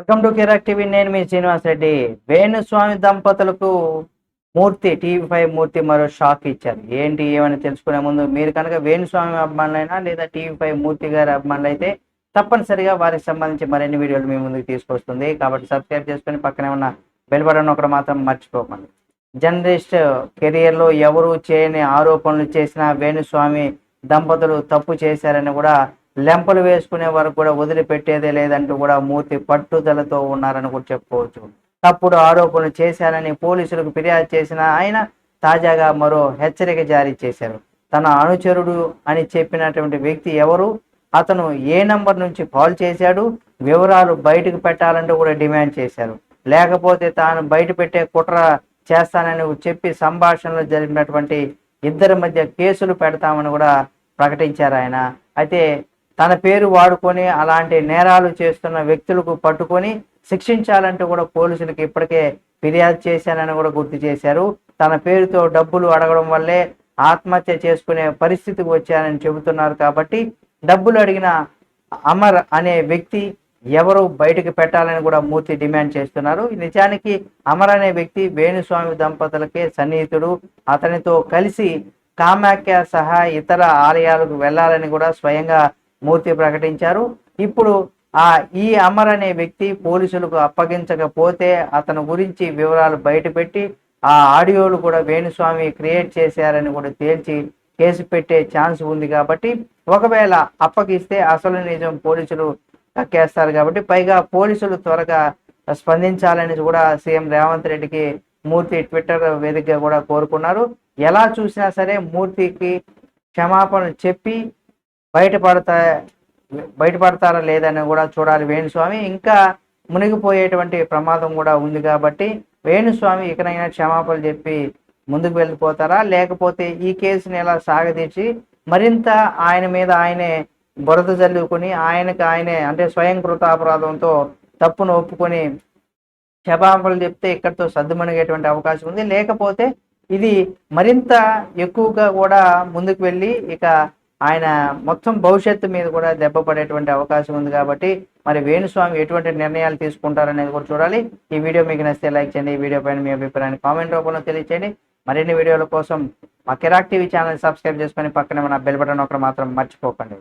Welcome to Kirik TV. నేను మీ శ్రీనివాస్ రెడ్డి. వేణుస్వామి దంపతులకు మూర్తి TV five మూర్తి మరో షాక్ ఇచ్చారు. ఏంటి ఏమని తెలుసుకునే ముందు మీరు కనుక వేణుస్వామి అభిమానులైనా లేదా టీవీ ఫైవ్ మూర్తి గారి అభిమానులు అయితే తప్పనిసరిగా వారికి సంబంధించి మరిన్ని వీడియోలు మీ ముందుకు తీసుకొస్తుంది. కాబట్టి సబ్స్క్రైబ్ చేసుకుని పక్కనే ఉన్న బెల్ బటన్ ఒకటి మాత్రం మర్చిపోకండి. జర్నలిస్ట్ కెరియర్లో ఎవరు చేయని ఆరోపణలు చేసిన వేణుస్వామి దంపతులు తప్పు చేశారని కూడా లెంపలు వేసుకునే వరకు కూడా వదిలిపెట్టేదే లేదంటూ కూడా మూర్తి పట్టుదలతో ఉన్నారని కూడా చెప్పుకోవచ్చు. తప్పుడు ఆరోపణలు చేశానని పోలీసులకు ఫిర్యాదు చేసిన ఆయన తాజాగా మరో హెచ్చరిక జారీ చేశారు. తన అనుచరుడు అని చెప్పినటువంటి వ్యక్తి ఎవరు? అతను ఏ నంబర్ నుంచి కాల్ చేశాడు? వివరాలు బయటకు పెట్టాలంటూ కూడా డిమాండ్ చేశారు. లేకపోతే తాను బయట పెట్టే కుట్ర చేస్తానని చెప్పి సంభాషణలు జరిపినటువంటి ఇద్దరి మధ్య కేసులు పెడతామని కూడా ప్రకటించారు ఆయన. అయితే తన పేరు వాడుకొని అలాంటి నేరాలు చేస్తున్న వ్యక్తులకు పట్టుకొని శిక్షించాలంటూ కూడా పోలీసులకు ఇప్పటికే ఫిర్యాదు చేశానని కూడా గుర్తు చేశారు. తన పేరుతో డబ్బులు అడగడం వల్లే ఆత్మహత్య చేసుకునే పరిస్థితికి వచ్చానని చెబుతున్నారు కాబట్టి డబ్బులు అడిగిన అమర్ అనే వ్యక్తి ఎవరు బయటకు పెట్టాలని కూడా మూర్తి డిమాండ్ చేస్తున్నారు. నిజానికి అమర్ అనే వ్యక్తి వేణుస్వామి దంపతులకే సన్నిహితుడు. అతనితో కలిసి కామాఖ్య సహా ఇతర ఆలయాలకు వెళ్ళాలని కూడా స్వయంగా మూర్తి ప్రకటించారు. ఇప్పుడు ఆ ఈ అమర్ అనే వ్యక్తి పోలీసులకు అప్పగించకపోతే అతని గురించి వివరాలు బయటపెట్టి ఆ ఆడియోలు కూడా వేణుస్వామి క్రియేట్ చేశారని కూడా తేల్చి కేసు పెట్టే ఛాన్స్ ఉంది కాబట్టి ఒకవేళ అప్పగిస్తే అసలు నిజం పోలీసులు కక్కేస్తారు కాబట్టి పైగా పోలీసులు త్వరగా స్పందించాలని కూడా సీఎం రేవంత్ రెడ్డికి మూర్తి ట్విట్టర్ వేదికగా కూడా కోరుకున్నారు. ఎలా చూసినా సరే మూర్తికి క్షమాపణ చెప్పి బయటపడతా బయటపడతారా లేదని కూడా చూడాలి వేణుస్వామి. ఇంకా మునిగిపోయేటువంటి ప్రమాదం కూడా ఉంది కాబట్టి వేణుస్వామి ఇకనైనా క్షమాపణలు చెప్పి ముందుకు వెళ్ళిపోతారా? లేకపోతే ఈ కేసుని ఎలా సాగదీచి మరింత ఆయన మీద ఆయనే బురద జల్లుకొని ఆయనకు ఆయనే అంటే స్వయం కృతాపరాధంతో తప్పును ఒప్పుకొని క్షమాపణలు చెప్తే ఇక్కడితో సర్దుమణిగేటువంటి అవకాశం ఉంది. లేకపోతే ఇది మరింత ఎక్కువగా కూడా ముందుకు వెళ్ళి ఇక ఆయన మొత్తం భవిష్యత్తు మీద కూడా దెబ్బ పడేటువంటి అవకాశం ఉంది కాబట్టి మరి వేణుస్వామి ఎటువంటి నిర్ణయాలు తీసుకుంటారనేది కూడా చూడాలి. ఈ వీడియో మీకు నచ్చితే లైక్ చేయండి. ఈ వీడియో పైన మీ అభిప్రాయాన్ని కామెంట్ రూపంలో తెలియచేయండి. మరిన్ని వీడియోల కోసం మా కిరాక్ టీవీ ఛానల్ సబ్స్క్రైబ్ చేసుకొని పక్కనే మన బెల్ బటన్ ఒకటి మాత్రం మర్చిపోకండి.